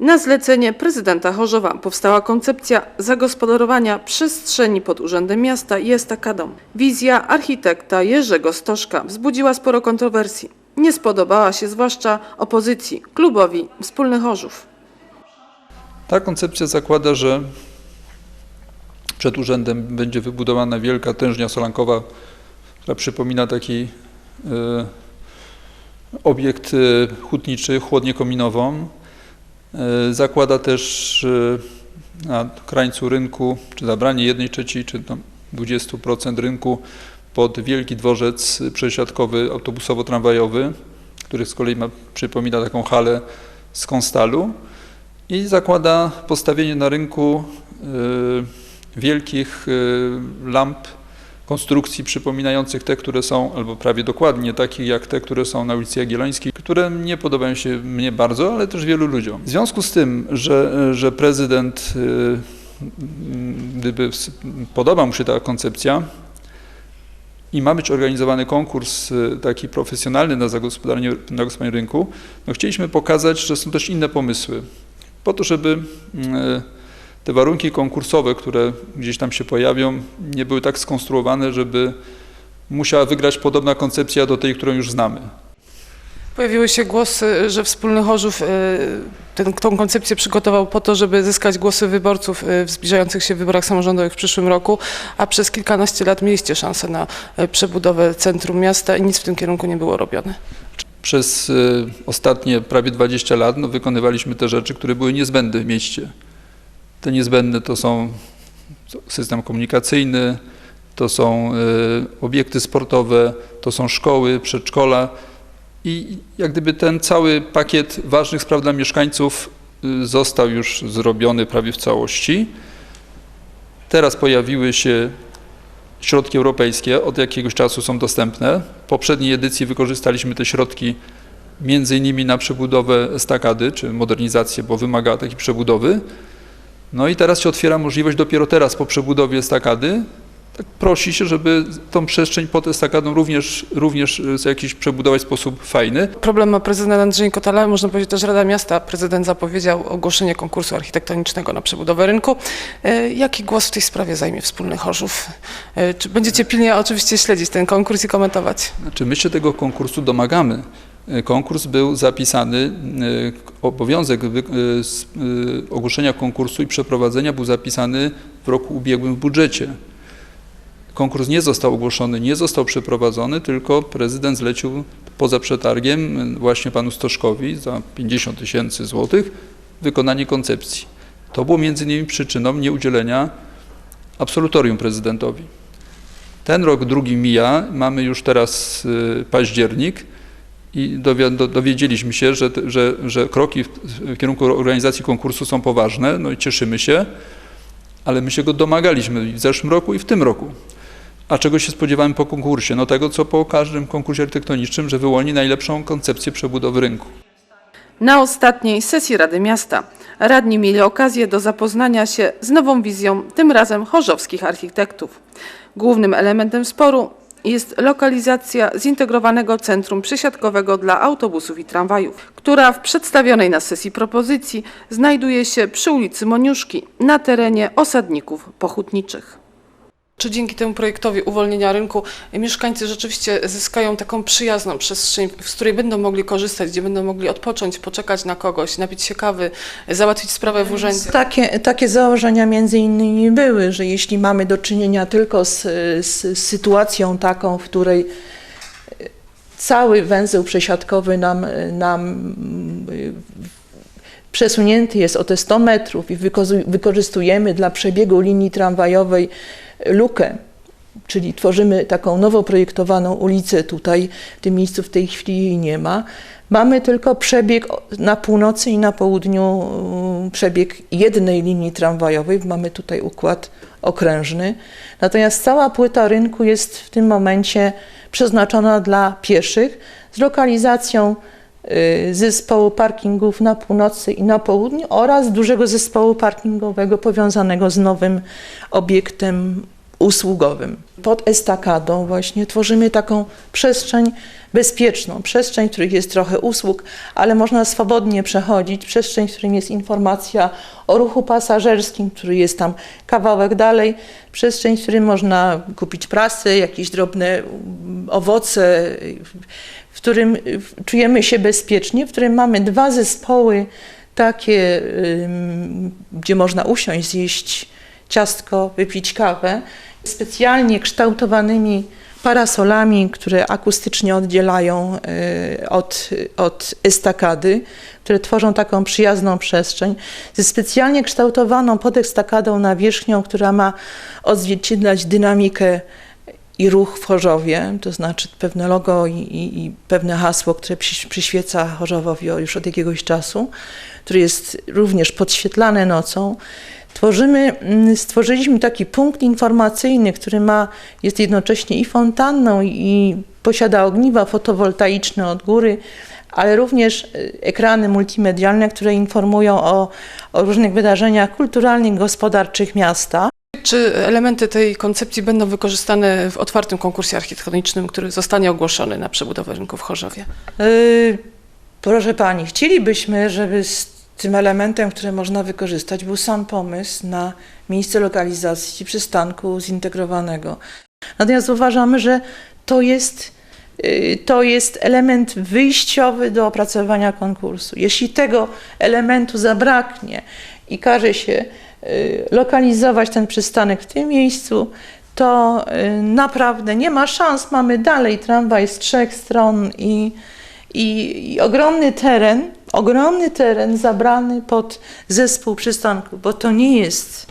Na zlecenie prezydenta Chorzowa powstała koncepcja zagospodarowania przestrzeni pod Urzędem Miasta i estakadą. Wizja architekta Jerzego Stożka wzbudziła sporo kontrowersji. Nie spodobała się zwłaszcza opozycji, klubowi Wspólny Chorzów. Ta koncepcja zakłada, że przed urzędem będzie wybudowana wielka tężnia solankowa, która przypomina taki e, obiekt e, hutniczy, chłodnię kominową. E, zakłada też e, na krańcu rynku, czy zabranie 1 trzeciej, czy tam 20% rynku pod wielki dworzec przesiadkowy autobusowo-tramwajowy, który z kolei ma, przypomina taką halę z konstalu. I zakłada postawienie na rynku y, wielkich lamp konstrukcji przypominających te, które są, albo prawie dokładnie takich jak te, które są na ulicy Jagiellońskiej, które nie podobają się mnie bardzo, ale też wielu ludziom. W związku z tym, że, że prezydent, y, gdyby podoba mu się ta koncepcja, i ma być organizowany konkurs y, taki profesjonalny na zagospodarowanie, na gospodarowanie rynku, no chcieliśmy pokazać, że są też inne pomysły. Po to, żeby y, te warunki konkursowe, które gdzieś tam się pojawią, nie były tak skonstruowane, żeby musiała wygrać podobna koncepcja do tej, którą już znamy. Pojawiły się głosy, że Wspólny Chorzów y, ten, tą koncepcję przygotował po to, żeby zyskać głosy wyborców y, w zbliżających się wyborach samorządowych w przyszłym roku, a przez kilkanaście lat mieliście szansę na y, przebudowę centrum miasta i nic w tym kierunku nie było robione. Przez ostatnie prawie 20 lat no, wykonywaliśmy te rzeczy, które były niezbędne w mieście. Te niezbędne to są system komunikacyjny, to są y, obiekty sportowe, to są szkoły, przedszkola i jak gdyby ten cały pakiet ważnych spraw dla mieszkańców y, został już zrobiony prawie w całości. Teraz pojawiły się środki europejskie, od jakiegoś czasu są dostępne. W poprzedniej edycji wykorzystaliśmy te środki między innymi na przebudowę estakady, czy modernizację, bo wymagała takiej przebudowy. No i teraz się otwiera możliwość dopiero teraz po przebudowie estakady, tak prosi się, żeby tą przestrzeń pod estakadą również, również w jakiś przebudować w sposób fajny. Problem ma prezydent Andrzej Kotala, można powiedzieć też Rada Miasta. Prezydent zapowiedział ogłoszenie konkursu architektonicznego na przebudowę rynku. E, Jaki głos w tej sprawie zajmie Wspólny Chorzów? E, Czy będziecie pilnie oczywiście śledzić ten konkurs i komentować? Znaczy my się tego konkursu domagamy. E, Konkurs był zapisany, e, obowiązek e, ogłoszenia konkursu i przeprowadzenia był zapisany w roku ubiegłym w budżecie. Konkurs nie został ogłoszony, nie został przeprowadzony, tylko prezydent zlecił poza przetargiem właśnie panu Stoszkowi za 50 tysięcy złotych wykonanie koncepcji. To było między innymi przyczyną nieudzielenia absolutorium prezydentowi. Ten rok drugi mija, mamy już teraz październik i dowi- do- dowiedzieliśmy się, że, że, że kroki w, kierunku organizacji konkursu są poważne, no i cieszymy się, ale my się go domagaliśmy w zeszłym roku i w tym roku. A czego się spodziewamy po konkursie? No tego, co po każdym konkursie architektonicznym, że wyłoni najlepszą koncepcję przebudowy rynku. Na ostatniej sesji Rady Miasta radni mieli okazję do zapoznania się z nową wizją, tym razem chorzowskich architektów. Głównym elementem sporu jest lokalizacja zintegrowanego centrum przesiadkowego dla autobusów i tramwajów, która w przedstawionej na sesji propozycji znajduje się przy ulicy Moniuszki na terenie osadników pochutniczych. Czy dzięki temu projektowi uwolnienia rynku mieszkańcy rzeczywiście zyskają taką przyjazną przestrzeń, z której będą mogli korzystać, gdzie będą mogli odpocząć, poczekać na kogoś, napić się kawy, załatwić sprawę w urzędzie? Takie, takie założenia między innymi były, że jeśli mamy do czynienia tylko z, z sytuacją taką, w której cały węzeł przesiadkowy nam, nam przesunięty jest o te 100 metrów i wykorzystujemy dla przebiegu linii tramwajowej lukę, czyli tworzymy taką nowo projektowaną ulicę tutaj, w tym miejscu w tej chwili jej nie ma. Mamy tylko przebieg na północy i na południu, y, przebieg jednej linii tramwajowej, mamy tutaj układ okrężny. Natomiast cała płyta rynku jest w tym momencie przeznaczona dla pieszych z lokalizacją zespołu parkingów na północy i na południu oraz dużego zespołu parkingowego powiązanego z nowym obiektem usługowym. Pod estakadą właśnie tworzymy taką przestrzeń bezpieczną, przestrzeń, w której jest trochę usług, ale można swobodnie przechodzić, przestrzeń, w której jest informacja o ruchu pasażerskim, który jest tam kawałek dalej, przestrzeń, w której można kupić prasę, jakieś drobne owoce, w którym czujemy się bezpiecznie, w którym mamy dwa zespoły takie, gdzie można usiąść, zjeść ciastko, wypić kawę, specjalnie kształtowanymi parasolami, które akustycznie oddzielają y, od, od estakady, które tworzą taką przyjazną przestrzeń, ze specjalnie kształtowaną pod estakadą nawierzchnią, która ma odzwierciedlać dynamikę i ruch w Chorzowie, to znaczy pewne logo i, i, i pewne hasło, które przy, przyświeca Chorzowowi już od jakiegoś czasu, które jest również podświetlane nocą. Tworzymy, mm, stworzyliśmy taki punkt informacyjny, który ma, jest jednocześnie i fontanną, i posiada ogniwa fotowoltaiczne od góry, ale również y, ekrany multimedialne, które informują o, o różnych wydarzeniach kulturalnych, gospodarczych miasta. Czy elementy tej koncepcji będą wykorzystane w otwartym konkursie architektonicznym, który zostanie ogłoszony na przebudowę rynku w Chorzowie? Yy, proszę Pani, chcielibyśmy, żeby tym elementem, który można wykorzystać, był sam pomysł na miejsce lokalizacji przystanku zintegrowanego. Natomiast uważamy, że to jest, yy, to jest element wyjściowy do opracowania konkursu. Jeśli tego elementu zabraknie i każe się lokalizować ten przystanek w tym miejscu, to yy, naprawdę nie ma szans. Mamy dalej tramwaj z trzech stron i, i, i ogromny teren, ogromny teren zabrany pod zespół przystanku, bo to nie jest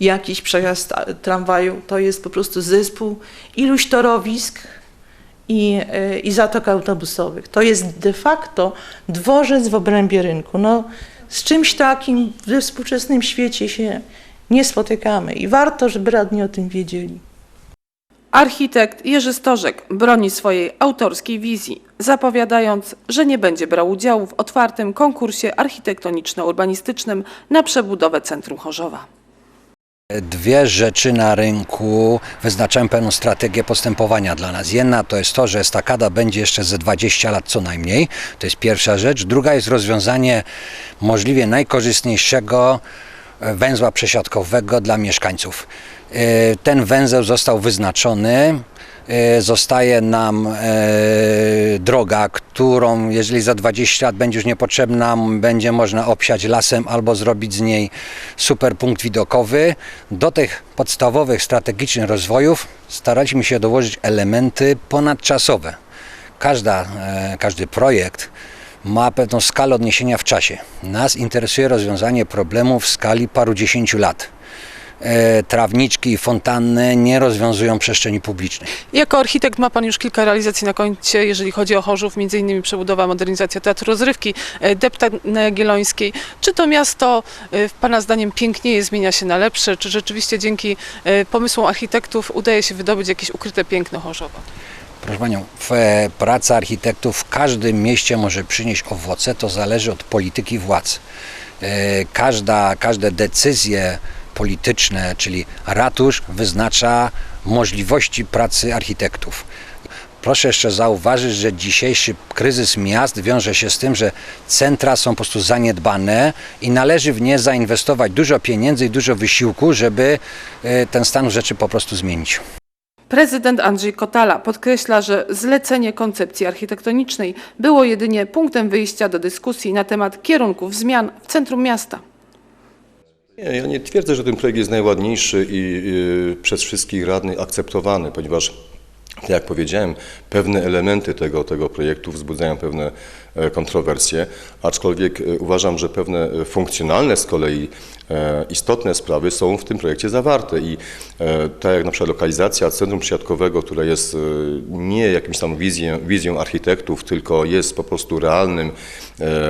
jakiś przejazd tramwaju, to jest po prostu zespół iluś torowisk i, y, i zatok autobusowych. To jest de facto dworzec w obrębie rynku. No, z czymś takim we współczesnym świecie się nie spotykamy i warto, żeby radni o tym wiedzieli. Architekt Jerzy Stożek broni swojej autorskiej wizji, zapowiadając, że nie będzie brał udziału w otwartym konkursie architektoniczno-urbanistycznym na przebudowę centrum Chorzowa. Dwie rzeczy na rynku wyznaczają pewną strategię postępowania dla nas. Jedna to jest to, że estakada będzie jeszcze ze 20 lat co najmniej. To jest pierwsza rzecz. Druga jest rozwiązanie możliwie najkorzystniejszego e, węzła przesiadkowego dla mieszkańców. E, Ten węzeł został wyznaczony. E, Zostaje nam e, droga, którą jeżeli za 20 lat będzie już niepotrzebna, będzie można obsiać lasem albo zrobić z niej super punkt widokowy. Do tych podstawowych strategicznych rozwojów staraliśmy się dołożyć elementy ponadczasowe. Każda, e, każdy projekt ma pewną skalę odniesienia w czasie. Nas interesuje rozwiązanie problemu w skali paru dziesięciu lat. E, Trawniczki i fontanny nie rozwiązują przestrzeni publicznej. Jako architekt ma Pan już kilka realizacji na koncie, jeżeli chodzi o Chorzów, m.in. przebudowa, modernizacja Teatru Rozrywki, e, Deptak na Jagiellońskiej. Czy to miasto e, Pana zdaniem pięknieje, zmienia się na lepsze? Czy rzeczywiście dzięki pomysłom architektów udaje się wydobyć jakieś ukryte piękno Chorzowa? Proszę Panią, praca architektów w każdym mieście może przynieść owoce, to zależy od polityki władz. Każda, każde decyzje polityczne, czyli ratusz, wyznacza możliwości pracy architektów. Proszę jeszcze zauważyć, że dzisiejszy kryzys miast wiąże się z tym, że centra są po prostu zaniedbane i należy w nie zainwestować dużo pieniędzy i dużo wysiłku, żeby e, ten stan rzeczy po prostu zmienić. Prezydent Andrzej Kotala podkreśla, że zlecenie koncepcji architektonicznej było jedynie punktem wyjścia do dyskusji na temat kierunków zmian w centrum miasta. Nie, ja nie twierdzę, że ten projekt jest najładniejszy i y, przez wszystkich radnych akceptowany, ponieważ, tak jak powiedziałem, pewne elementy tego, tego projektu wzbudzają pewne e, kontrowersje, aczkolwiek e, uważam, że pewne e, funkcjonalne z kolei istotne sprawy są w tym projekcie zawarte i tak jak na przykład lokalizacja centrum przysiadkowego, które jest nie jakimś tam wizją, wizją architektów, tylko jest po prostu realnym,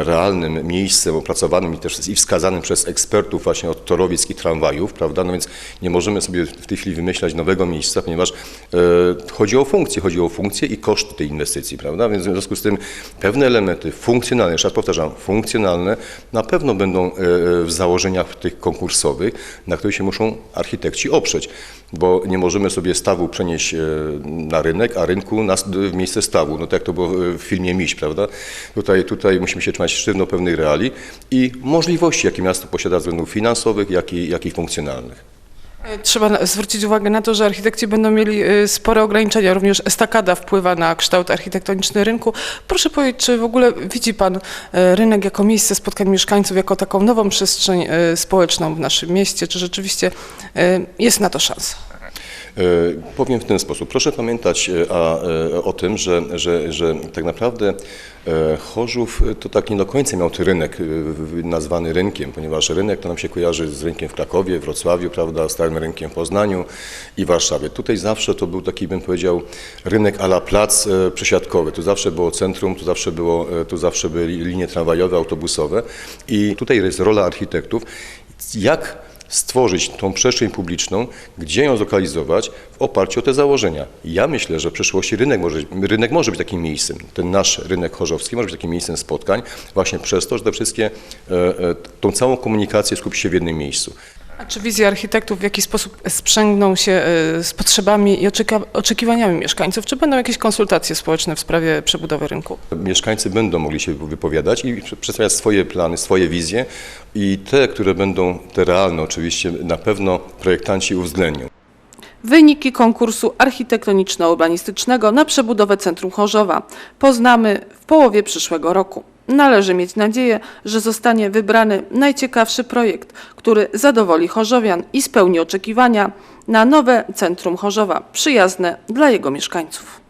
realnym miejscem opracowanym i też i wskazanym przez ekspertów właśnie od torowisk i tramwajów, prawda? No więc nie możemy sobie w tej chwili wymyślać nowego miejsca, ponieważ e, chodzi o funkcję, chodzi o funkcję i koszty tej inwestycji, prawda? Więc w związku z tym pewne elementy funkcjonalne, jeszcze raz powtarzam, funkcjonalne na pewno będą e, w założeniach tych konkursowych, na których się muszą architekci oprzeć, bo nie możemy sobie stawu przenieść e, na rynek, a rynku w miejsce stawu, no tak jak to było w filmie Miś, prawda? Tutaj, tutaj musimy się trzymać sztywno pewnych reali i możliwości, jakie miasto posiada względów finansowych, jak i, jak i funkcjonalnych. Trzeba zwrócić uwagę na to, że architekci będą mieli e, spore ograniczenia, również estakada wpływa na kształt architektoniczny rynku. Proszę powiedzieć, czy w ogóle widzi Pan e, rynek jako miejsce spotkań mieszkańców, jako taką nową przestrzeń e, społeczną w naszym mieście, czy rzeczywiście jest na to szansa? E, Powiem w ten sposób. Proszę pamiętać e, a, e, o tym, że, że, że tak naprawdę Chorzów to tak nie do końca miał ten rynek nazwany rynkiem, ponieważ rynek to nam się kojarzy z rynkiem w Krakowie, Wrocławiu, prawda, starym rynkiem w Poznaniu i Warszawie. Tutaj zawsze to był taki, bym powiedział, rynek ala plac przesiadkowy. Tu zawsze było centrum, tu zawsze, było, tu zawsze były linie tramwajowe, autobusowe i tutaj jest rola architektów, jak stworzyć tą przestrzeń publiczną, gdzie ją zlokalizować w oparciu o te założenia. Ja myślę, że w przyszłości rynek może, rynek może być takim miejscem. Ten nasz rynek chorzowski może być takim miejscem spotkań właśnie przez to, że te wszystkie, e, e, tą całą komunikację skupi się w jednym miejscu. A czy wizje architektów w jakiś sposób sprzęgną się e, z potrzebami i oczekiwaniami mieszkańców? Czy będą jakieś konsultacje społeczne w sprawie przebudowy rynku? Mieszkańcy będą mogli się wypowiadać i prze- przedstawiać swoje plany, swoje wizje i te, które będą te realne oczywiście, na pewno projektanci uwzględnią. Wyniki konkursu architektoniczno-urbanistycznego na przebudowę Centrum Chorzowa poznamy w połowie przyszłego roku. Należy mieć nadzieję, że zostanie wybrany najciekawszy projekt, który zadowoli Chorzowian i spełni oczekiwania na nowe Centrum Chorzowa, przyjazne dla jego mieszkańców.